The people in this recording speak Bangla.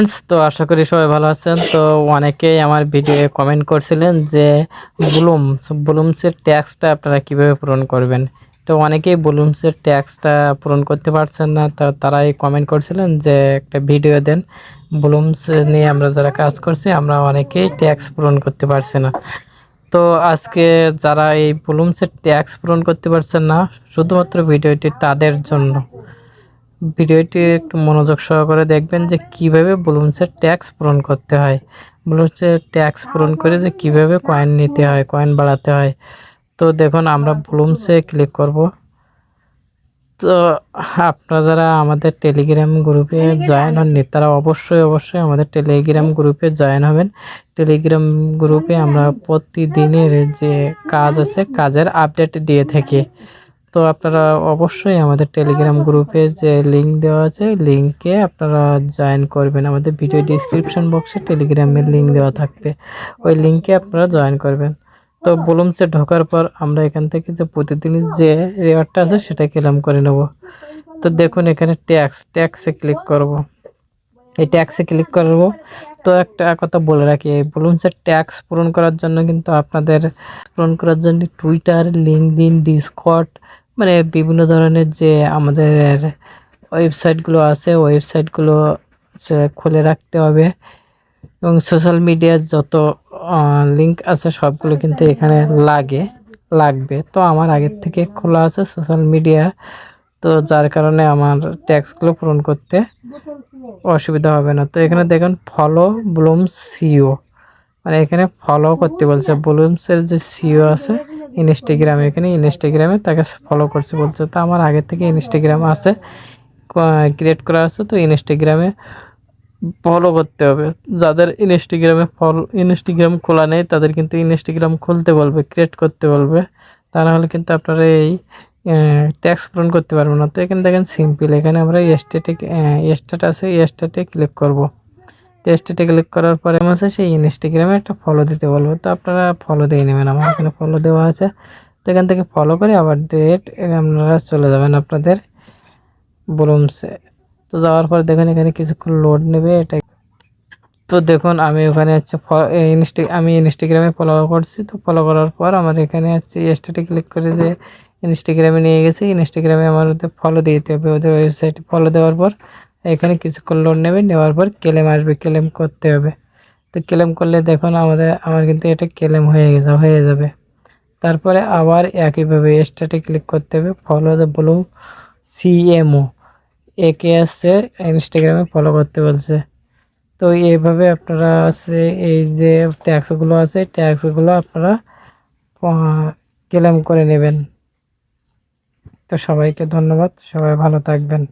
Friends, তো আশা করি সবাই ভালো আছেন। তো অনেকেই আমার ভিডিও কমেন্ট করছিলেন যে ব্লুমস ব্লুমসের ট্যাক্সটা আপনারা কীভাবে পূরণ করবেন? তো অনেকেই ব্লুমসের ট্যাক্সটা পূরণ করতে পারছেন না তো তারাই কমেন্ট করছিলেন যে একটা ভিডিও দেন। ব্লুমস নিয়ে আমরা যারা কাজ করছি আমরা অনেকেই ট্যাক্স পূরণ করতে পারছি না। তো আজকে যারা এই ব্লুমসের ট্যাক্স পূরণ করতে পারছেন না শুধুমাত্র ভিডিওটি তাদের জন্য। ভিডিওটি একটু মনোযোগ সহকারে দেখবেন যে কীভাবে ব্লুমসের ট্যাক্স পূরণ করতে হয়। ব্লুমসের ট্যাক্স পূরণ করে যে কীভাবে কয়েন নিতে হয় কয়েন বাড়াতে হয়। তো দেখুন, আমরা ব্লুমসে ক্লিক করব। তো আপনারা যারা আমাদের টেলিগ্রাম গ্রুপে জয়েন হননি, তারা অবশ্যই অবশ্যই আমাদের টেলিগ্রাম গ্রুপে জয়েন হবেন। টেলিগ্রাম গ্রুপে আমরা প্রতিদিনের যে কাজ আছে, কাজের আপডেট দিয়ে থাকি। তো আপনারা অবশ্যই আমাদের টেলিগ্রাম গ্রুপে যে লিঙ্ক দেওয়া আছে লিঙ্কে আপনারা জয়েন করবেন। আমাদের ভিডিও ডিসক্রিপশন বক্সে টেলিগ্রামের লিঙ্ক দেওয়া থাকবে। ওই লিঙ্কে আপনারা জয়েন করবেন। তো বলুমসে ঢোকার পর আমরা এখান থেকে যে প্রতিদিনের যে রেওয়ার্ডটা আছে সেটা ক্লেম করে নেব। তো দেখুন এখানে ট্যাক্স ট্যাক্সে ক্লিক করব। এই ট্যাক্সে ক্লিক করব। তো একটা কথা বলে রাখি, এই ব্লুমসের ট্যাক্স পূরণ করার জন্য কিন্তু আপনাদের, পূরণ করার জন্য টুইটার লিঙ্কডিন ডিসকট মানে বিভিন্ন ধরনের যে আমাদের ওয়েবসাইটগুলো আছে ওয়েবসাইটগুলো খুলে রাখতে হবে। এবং সোশ্যাল মিডিয়ার যত লিঙ্ক আছে সবগুলো কিন্তু এখানে লাগে, লাগবে। তো আমার আগের থেকে খোলা আছে সোশ্যাল মিডিয়া তো যার কারণে আমার ট্যাক্সগুলো পূরণ করতে অসুবিধা হবে না। তো এখানে দেখেন ফলো ব্লুমস সিও মানে এখানে ফলো করতে বলছে। ব্লুমসের যে সিও আছে ইনস্টাগ্রামে এখানে ইনস্টাগ্রামে তাকে ফলো করছে, বলছে, তো আমার আগের থেকে ইনস্টাগ্রাম আছে ক্রিয়েট করা আছে, তো ইনস্টাগ্রামে ফলো করতে হবে। যাদের ইনস্টাগ্রামে ফলো ইনস্টাগ্রাম খোলা নেই, তাদের কিন্তু ইনস্টাগ্রাম খুলতে বলবে ক্রিয়েট করতে বলবে। তা নাহলে কিন্তু আপনারা এই ট্যাক্স পূরণ করতে পারব না। তো এখানে দেখেন সিম্পল এখানে আমরা স্টেটে আছে স্টেটে ক্লিক করব। স্টেটে ক্লিক করার পরে আছে সেই ইনস্টাগ্রামে একটা ফলো দিতে বলব। তো আপনারা ফলো দিয়ে নেবেন, আমার এখানে ফলো দেওয়া আছে। তো এখান থেকে ফলো করে আবার ডেট আপনারা চলে যাবেন আপনাদের ব্লুমসে তো যাওয়ার পর দেখুন এখানে কিছুক্ষণ লোড নেবে, এটা তো দেখুন আমি ওখানে হচ্ছে ইনস্টা আমি ইনস্টাগ্রামে ফলো করছি। তো ফলো করার পর আমার এখানে হচ্ছে স্টেটে ক্লিক করে যে ইনস্টাগ্রামে নিয়ে গেছি। ইনস্টাগ্রামে আমার ওদের ফলো দিতে হবে, ওদের ওয়েবসাইটে ফলো দেওয়ার পর এখানে কিছুক্ষণ লোন নেবে, নেওয়ার পর ক্লেম আসবে, ক্লেম করতে হবে। তো ক্লেম করলে দেখুন আমাদের, আমার কিন্তু এটা ক্লেম হয়ে গেছে, হয়ে যাবে। তারপরে আবার একইভাবে স্টার্টে ক্লিক করতে হবে ফলো দ্য ব্লু সিএমও একে আসছে ইনস্টাগ্রামে ফলো করতে বলছে। তো এইভাবে আপনারা আছে এই যে ট্যাক্সগুলো আছে ট্যাক্সগুলো আপনারা ক্লেম করে নেবেন। তো সবাইকে ধন্যবাদ, সবাই ভালো থাকবেন।